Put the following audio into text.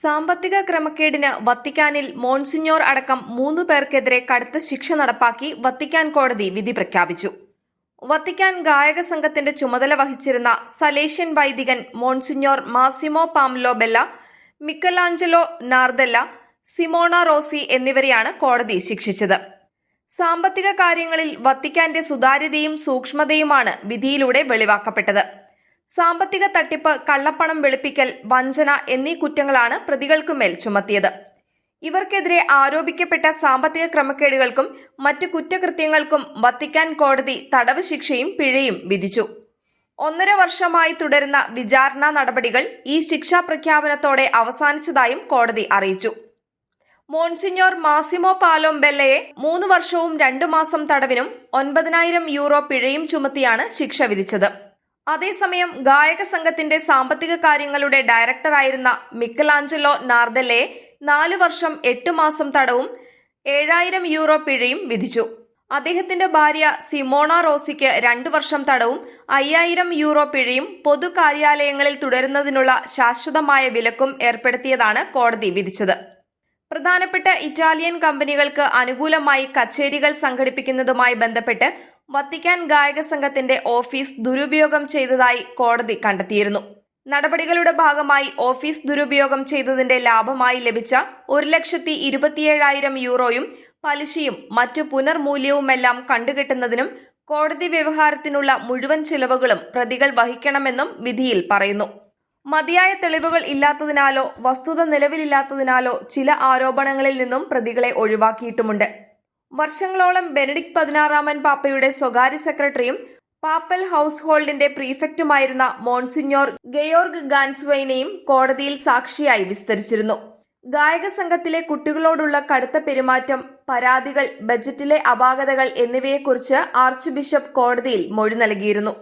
സാമ്പത്തിക ക്രമക്കേടിന് വത്തിക്കാനിൽ മോൺസിഞ്ഞോർ അടക്കം മൂന്നു പേർക്കെതിരെ കടുത്ത ശിക്ഷ നടപ്പാക്കി വത്തിക്കാൻ കോടതി വിധി പ്രഖ്യാപിച്ചു. വത്തിക്കാൻ ഗായക സംഘത്തിന്റെ ചുമതല വഹിച്ചിരുന്ന സലേഷ്യൻ വൈദികൻ Monsignor Massimo പാംലോ Bella Michelangelo Nardella Simona Rossi എന്നിവരെയാണ് കോടതി ശിക്ഷിച്ചത്. സാമ്പത്തിക കാര്യങ്ങളിൽ വത്തിക്കാന്റെ സുതാര്യതയും സൂക്ഷ്മതയുമാണ് വിധിയിലൂടെ വെളിവാക്കപ്പെട്ടത്. സാമ്പത്തിക തട്ടിപ്പ് കള്ളപ്പണം വെളുപ്പിക്കൽ വഞ്ചന എന്നീ കുറ്റങ്ങളാണ് പ്രതികൾക്കുമേൽ ചുമത്തിയത്. ഇവർക്കെതിരെ ആരോപിക്കപ്പെട്ട സാമ്പത്തിക ക്രമക്കേടുകൾക്കും മറ്റു കുറ്റകൃത്യങ്ങൾക്കും വത്തിക്കാൻ കോടതി തടവ് ശിക്ഷയും പിഴയും വിധിച്ചു. ഒന്നര വർഷമായി തുടരുന്ന വിചാരണ നടപടികൾ ഈ ശിക്ഷാ പ്രഖ്യാപനത്തോടെ അവസാനിച്ചതായും കോടതി അറിയിച്ചു. മോൺസിഞ്ഞോർ മാസിമോ പാലോംബെല്ലയെ മൂന്ന് വർഷവും രണ്ടു മാസം തടവിനും ഒൻപതിനായിരം യൂറോ പിഴയും ചുമത്തിയാണ് ശിക്ഷ വിധിച്ചത്. അതേസമയം ഗായക സംഘത്തിന്റെ സാമ്പത്തിക കാര്യങ്ങളുടെ ഡയറക്ടറായിരുന്ന മിക്കലാഞ്ചലോ നാർദലെ നാലു വർഷം എട്ട് മാസം തടവും ഏഴായിരം യൂറോ പിഴയും വിധിച്ചു. അദ്ദേഹത്തിന്റെ ഭാര്യ സിമോണ റോസിക്ക് രണ്ടു വർഷം തടവും അയ്യായിരം യൂറോ പിഴയും പൊതു കാര്യാലയങ്ങളിൽ തുടരുന്നതിനുള്ള ശാശ്വതമായ വിലക്കും ഏർപ്പെടുത്തിയതാണ് കോടതി വിധിച്ചത്. പ്രധാനപ്പെട്ട ഇറ്റാലിയൻ കമ്പനികൾക്ക് അനുകൂലമായി കച്ചേരികൾ സംഘടിപ്പിക്കുന്നതുമായി ബന്ധപ്പെട്ട് വത്തിക്കാൻ ഗായക സംഘത്തിന്റെ ഓഫീസ് ദുരുപയോഗം ചെയ്തതായി കോടതി കണ്ടെത്തിയിരുന്നു. നടപടികളുടെ ഭാഗമായി ഓഫീസ് ദുരുപയോഗം ചെയ്തതിന്റെ ലാഭമായി ലഭിച്ച ഒരു ലക്ഷത്തി ഇരുപത്തിയേഴായിരം യൂറോയും പലിശയും മറ്റു പുനർമൂല്യവുമെല്ലാം കണ്ടുകെട്ടുന്നതിനും കോടതി വ്യവഹാരത്തിനുള്ള മുഴുവൻ ചിലവുകളും പ്രതികൾ വഹിക്കണമെന്നും വിധിയിൽ പറയുന്നു. മതിയായ തെളിവുകൾ ഇല്ലാത്തതിനാലോ വസ്തുത നിലവിലില്ലാത്തതിനാലോ ചില ആരോപണങ്ങളിൽ നിന്നും പ്രതികളെ ഒഴിവാക്കിയിട്ടുമുണ്ട്. വർഷങ്ങളോളം ബെനഡിക് പതിനാറാമൻ പാപ്പയുടെ സ്വകാര്യ സെക്രട്ടറിയും പാപ്പൽ ഹൗസ് ഹോൾഡിന്റെ പ്രീഫെക്റ്റുമായിരുന്ന മോൺസിഞ്ഞോർ ഗയോർഗ് ഗാൻസ്വൈനെയും കോടതിയിൽ സാക്ഷിയായി വിസ്തരിച്ചിരുന്നു. ഗായക സംഘത്തിലെ കുട്ടികളോടുള്ള കടുത്ത പെരുമാറ്റം പരാതികൾ ബജറ്റിലെ അപാകതകൾ എന്നിവയെക്കുറിച്ച് ആർച്ച് ബിഷപ്പ് കോടതിയിൽ മൊഴി നൽകിയിരുന്നു.